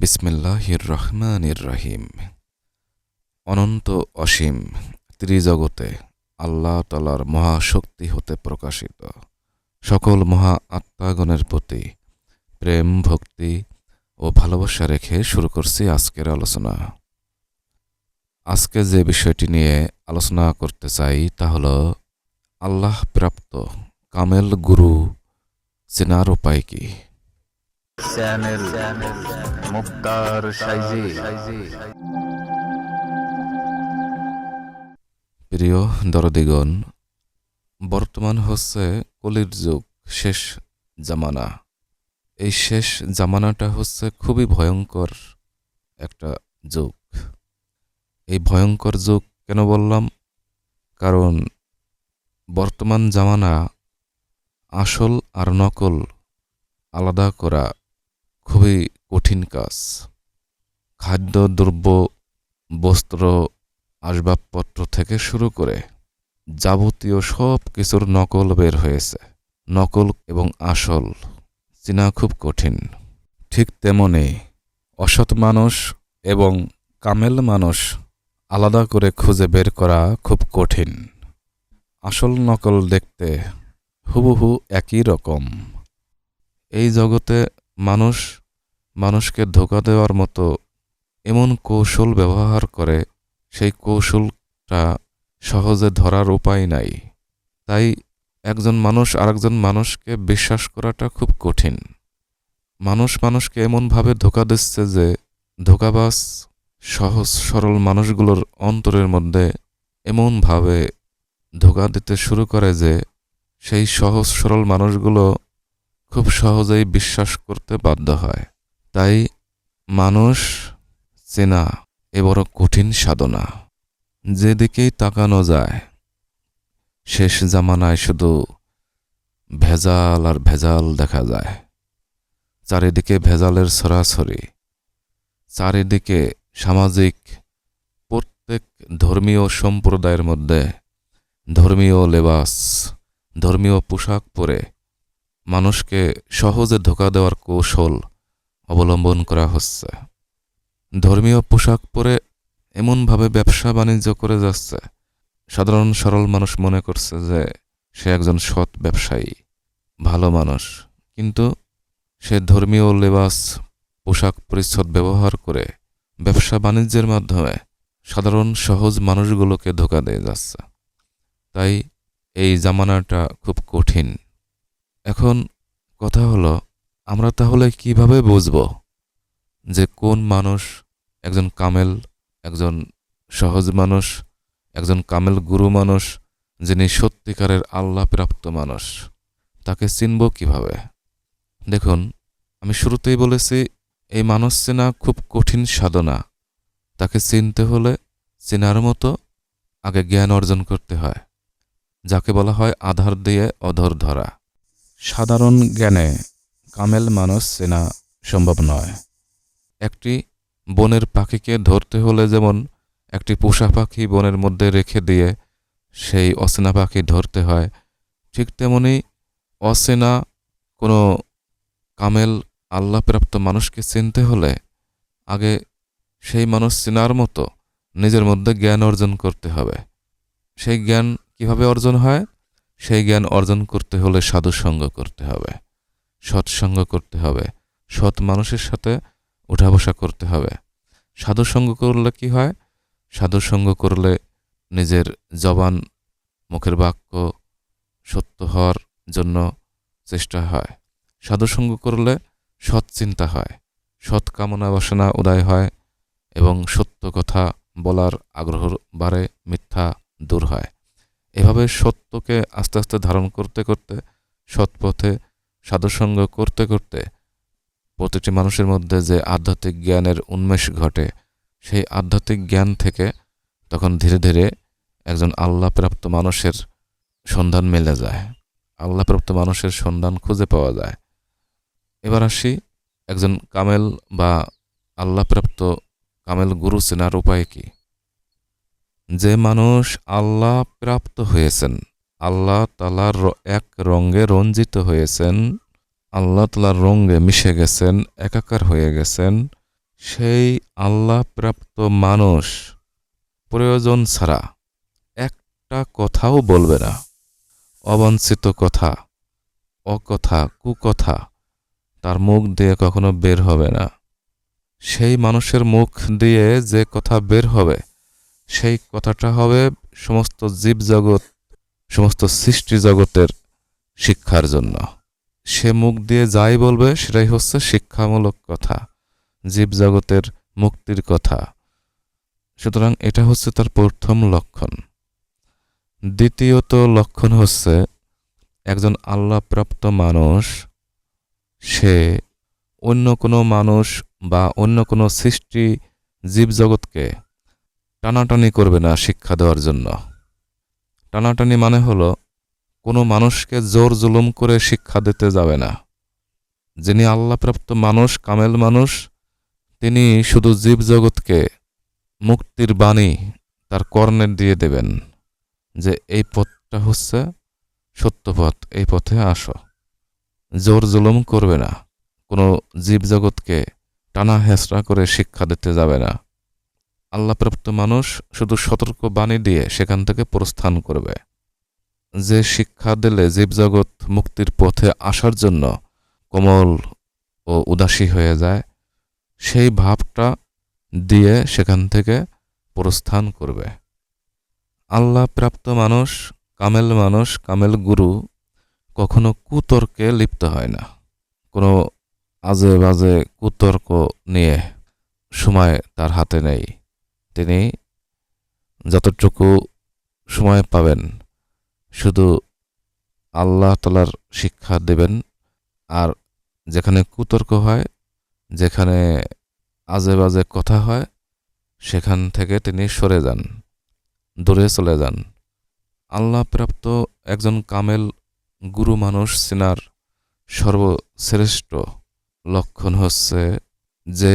বিসমিল্লাহির রহমানির রহিম। অনন্ত অসীম ত্রিজগতে আল্লাহ তালার মহাশক্তি হতে প্রকাশিত। সকল মহা আত্মাগণের প্রতি প্রেম, ভক্তি ও ভালোবাসা রেখে শুরু করছি আজকের আলোচনা। আজকে যে বিষয়টি নিয়ে আলোচনা করতে চাই তা হল আল্লাহ প্রাপ্ত কামেল গুরু চেনার উপায় কি? মুক্তার সাইজি প্রিয় দরদিগণ, বর্তমান হচ্ছে কলির যুগ, শেষ জামানা। এই শেষ জামানাটা হচ্ছে খুবই ভয়ঙ্কর একটা যুগ। এই ভয়ঙ্কর যুগ কেন বললাম? কারণ বর্তমান জামানা আসল আর নকল আলাদা করা খুবই কঠিন কাজ। খাদ্য, দ্রব্য, বস্ত্র, আসবাবপত্র থেকে শুরু করে যাবতীয় সব কিছুর নকল বের হয়েছে। নকল এবং আসল চেনা খুব কঠিন। ঠিক তেমনি অসৎ মানুষ এবং কামেল মানুষ আলাদা করে খুঁজে বের করা খুব কঠিন। আসল নকল দেখতে হুবহু একই রকম। এই জগতে মানুষ মানুষকে ধোকা দেওয়ার মতো এমন কৌশল ব্যবহার করে, সেই কৌশলটা সহজে ধরার উপায় নাই। তাই একজন মানুষ আরেকজন মানুষকে বিশ্বাস করাটা খুব কঠিন। মানুষ মানুষকে এমনভাবে ধোকা দিচ্ছে যে, ধোকাবাজ, সহজ, সরল মানুষগুলোর অন্তরের মধ্যে এমনভাবে ধোকা দিতে শুরু করে যে, সেই সহজ, সরল মানুষগুলো খুব সহজেই বিশ্বাস করতে বাধ্য হয়। তাই মানুষ চেনা এ বড় কঠিন সাধনা। যেদিকেই তাকানো যায়, শেষ জামানায় শুধু ভেজাল আর ভেজাল দেখা যায়। চারিদিকে ভেজালের ছড়াছড়ি চারিদিকে সামাজিক, প্রত্যেক ধর্মীয় সম্প্রদায়ের মধ্যে ধর্মীয় লেবাস, ধর্মীয় পোশাক পরে মানুষকে সহজে ধোকা দেওয়ার কৌশল অবলম্বন করা হচ্ছে। ধর্মীয় পোশাক পরে এমনভাবে ব্যবসা বাণিজ্য করে যাচ্ছে, সাধারণ সরল মানুষ মনে করছে যে সে একজন সৎ ব্যবসায়ী, ভালো মানুষ। কিন্তু সে ধর্মীয় লেবাস, পোশাক পরিচ্ছদ ব্যবহার করে ব্যবসা বাণিজ্যের মাধ্যমে সাধারণ সহজ মানুষগুলোকে ধোকা দিয়ে যাচ্ছে। তাই এই জামানাটা খুব কঠিন। এখন কথা হলো, আমরা তাহলে কীভাবে বুঝব যে কোন মানুষ একজন কামেল, একজন সহজ মানুষ, একজন কামেল গুরু মানুষ, যিনি সত্যিকারের আল্লাহ প্রাপ্ত মানুষ? তাকে চিনব কীভাবে? দেখুন, আমি শুরুতেই বলেছি, এই মানুষ চেনা খুব কঠিন সাধনা। তাকে চিনতে হলে চেনার মতো আগে জ্ঞান অর্জন করতে হয়, যাকে বলা হয় আধার দিয়ে অধর ধরা। সাধারণ জ্ঞানে কামেল মানুষ চেনা সম্ভব নয়। একটি বনের পাখিকে ধরতে হলে যেমন একটি পোষা পাখি বনের মধ্যে রেখে দিয়ে সেই অচেনা পাখি ধরতে হয়, ঠিক তেমনি অচেনা কোনো কামেল আল্লাহপ্রাপ্ত মানুষকে চিনতে হলে আগে সেই মানুষ চেনার মতো নিজের মধ্যে জ্ঞান অর্জন করতে হবে। সেই জ্ঞান কীভাবে অর্জন হয়? সেই জ্ঞান অর্জন করতে হলে সাধুসঙ্গ করতে হবে, সৎসঙ্গ করতে হবে, সৎ মানুষের সাথে উঠা বসা করতে হবে। সাধুসঙ্গ করলে কি হয়? সাধুসঙ্গ করলে নিজের জবান, মুখের বাক্য সত্য হওয়ার জন্য চেষ্টা হয়। সাধুসঙ্গ করলে সৎ চিন্তা হয়, সৎ কামনা বাসনা উদয় হয় এবং সত্য কথা বলার আগ্রহ বাড়ে, মিথ্যা দূর হয়। এভাবে সত্যকে আস্তে আস্তে ধারণ করতে করতে সৎ পথে সাধুসঙ্গ করতে করতে প্রতিটি মানুষের মধ্যে যে আধ্যাত্মিক জ্ঞানের উন্মেষ ঘটে, সেই আধ্যাত্মিক জ্ঞান থেকে তখন ধীরে ধীরে একজন আল্লাহপ্রাপ্ত মানুষের সন্ধান মেলে যায়। আল্লাহপ্রাপ্ত মানুষের সন্ধান খুঁজে পাওয়া যায়। এবার আসি একজন কামেল বা আল্লাহপ্রাপ্ত কামেল গুরু চেনার উপায় কি? যে মানুষ আল্লাহ প্রাপ্ত হয়েছেন, আল্লাহ তালার এক রঙ্গে রঞ্জিত হয়েছেন, আল্লাহ তালার রঙ্গে মিশে গেছেন, একাকার হয়ে গেছেন, সেই আল্লাহ প্রাপ্ত মানুষ প্রয়োজন ছাড়া একটা কথাও বলবে না। অবাঞ্ছিত কথা, অকথা, কুকথা, তার মুখ দিয়ে কখনো বের হবে না। সেই মানুষের মুখ দিয়ে যে কথা বের হবে সেই কথাটা হবে সমস্ত জীবজগৎ, সমস্ত সৃষ্টি জগতের শিক্ষার জন্য। সে মুখ দিয়ে যাই বলবে সেটাই হচ্ছে শিক্ষামূলক কথা, জীবজগতের মুক্তির কথা। সুতরাং এটা হচ্ছে তার প্রথম লক্ষণ। দ্বিতীয়ত লক্ষণ হচ্ছে একজন আল্লাহপ্রাপ্ত মানুষ, সে অন্য কোনো মানুষ বা অন্য কোনো সৃষ্টি জীবজগৎকে টানাটানি করবে না শিক্ষা দেওয়ার জন্য। টানাটানি মানে হলো, কোনো মানুষকে জোর জুলুম করে শিক্ষা দিতে যাবে না। যিনি আল্লাহপ্রাপ্ত মানুষ, কামেল মানুষ, তিনি শুধু জীবজগৎকে মুক্তির বাণী তার কর্ণে দিয়ে দেবেন যে, এই পথটা হচ্ছে সত্য পথ, এই পথে আসো। জোর জুলুম করবে না। কোনো জীবজগৎকে টানা হেঁচড়া করে শিক্ষা দিতে যাবে না। আল্লাহপ্রাপ্ত মানুষ শুধু সতর্ক বাণী দিয়ে সেখান থেকে প্রস্থান করবে। যে শিক্ষা দিলে জীবজগৎ মুক্তির পথে আসার জন্য কোমল ও উদাসী হয়ে যায়, সেই ভাবটা দিয়ে সেখান থেকে প্রস্থান করবে। আল্লাহ প্রাপ্ত মানুষ, কামেল মানুষ, কামেল গুরু কখনো কুতর্কে লিপ্ত হয় না। কোনো আজে বাজে কুতর্ক নিয়ে সময় তার হাতে নেই। তিনি যতটুকু সময় পাবেন শুধু আল্লাহ তালার শিক্ষা দেবেন। আর যেখানে কুতর্ক হয়, যেখানে আজে বাজে কথা হয়, সেখান থেকে তিনি সরে যান, দূরে চলে যান। আল্লাহ প্রাপ্ত একজন কামেল গুরু মানুষ সিনার সর্বশ্রেষ্ঠ লক্ষণ হচ্ছে যে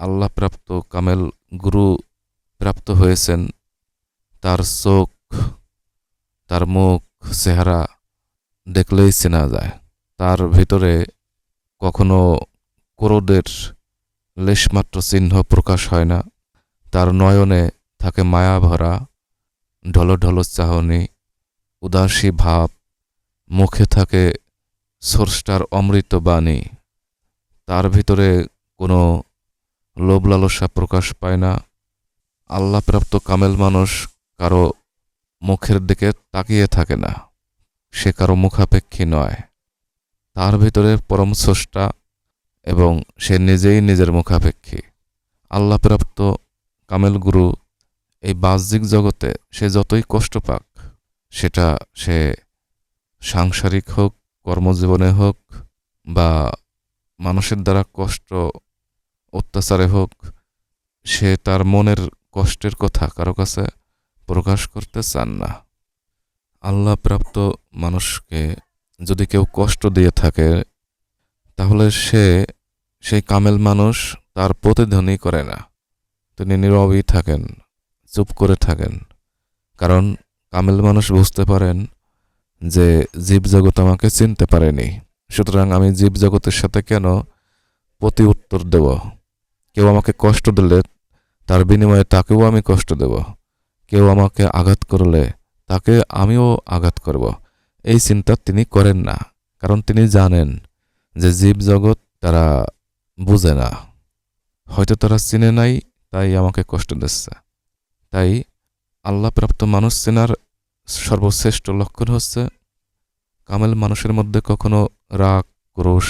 আল্লাহ প্রাপ্ত কামেল গুরু প্রাপ্ত হয়েছেন, তার চোখ, তার মুখ, চেহারা দেখলেই চেনা যায়। তার ভিতরে কখনো ক্রোধের লেশমাত্র চিহ্ন প্রকাশ হয় না। তার নয়নে থাকে মায়া ভরা ঢলো চাহনি, উদাসী ভাব। মুখে থাকে স্রষ্টার অমৃত বাণী। তার ভিতরে কোনো লোভ লালসা প্রকাশ পায় না। আল্লাহপ্রাপ্ত কামেল মানুষ কারও মুখের দিকে তাকিয়ে থাকে না। সে কারও মুখাপেক্ষী নয়। তার ভিতরে পরম স্রষ্টা এবং সে নিজেই নিজের মুখাপেক্ষী। আল্লাহপ্রাপ্ত কামেল গুরু এই বাহ্যিক জগতে সে যতই কষ্ট পাক, সেটা সে সাংসারিক হোক, কর্মজীবনে হোক বা মানুষের দ্বারা কষ্ট, অত্যাচারে হোক, সে তার মনের কষ্টের কথা কারও কাছে প্রকাশ করতে চান না। আল্লাহ প্রাপ্ত মানুষকে যদি কেউ কষ্ট দিয়ে থাকে, তাহলে সে, সেই কামেল মানুষ তার প্রতিধ্বনি করে না। তিনি নীরবই থাকেন, চুপ করে থাকেন। কারণ কামেল মানুষ বুঝতে পারেন যে জীবজগৎ আমাকে চিনতে পারেনি। সুতরাং আমি জীবজগতের সাথে কেন প্রতি উত্তর দেব? কেউ আমাকে কষ্ট দিলে তার বিনিময়ে তাকেও আমি কষ্ট দেব। কেউ আমাকে আঘাত করলে তাকে আমিও আঘাত করব। এই চিন্তা তিনি করেন না, কারণ তিনি জানেন যে জীবজগৎ তারা বুঝে না। হয়তো তারা চিনে নাই, তাই আমাকে কষ্ট দিচ্ছে। তাই আল্লাহপ্রাপ্ত মানুষ চেনার সর্বশ্রেষ্ঠ লক্ষণ হচ্ছে, কামেল মানুষের মধ্যে কখনো রাগ, ক্রোশ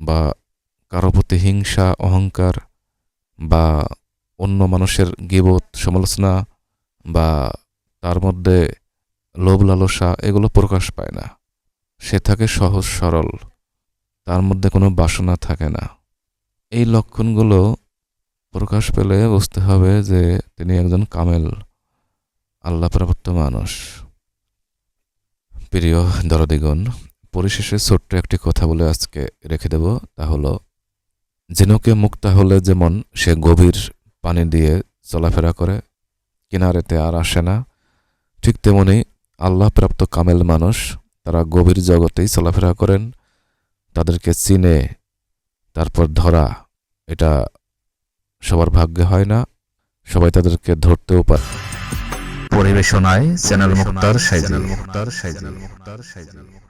বা কারও প্রতি হিংসা, অহংকার বা অন্য মানুষের গিবত, সমালোচনা বা তার মধ্যে লোভ লালসা এগুলো প্রকাশ পায় না। সে থাকে সহজ সরল, তার মধ্যে কোনো বাসনা থাকে না। এই লক্ষণগুলো প্রকাশ পেলে বুঝতে হবে যে তিনি একজন কামেল, আল্লাহ প্রাপ্ত মানুষ। প্রিয় দরদিগণ, পরিশেষে ছোট্ট একটি কথা বলে আজকে রেখে দেব, তা হলো ঝিনুকে মুক্তা হলে যেমন সে গভীর পানি দিয়ে চলাফেরা করে কিনারেতে আর আসে না। ঠিক তেমনি আল্লাহ প্রাপ্ত কামেল মানুষ তারা গভীর জগতেই চলাফেরা করেন। তাদেরকে চিনে তারপর ধরা এটা সবার ভাগ্যে হয় না। সবাই তাদেরকে ধরতেও পারে। পরিবেশনায় চ্যানেল মুক্তার সাইজি মুক্তার সাইজি মুক্তার সাইজি মুক্তার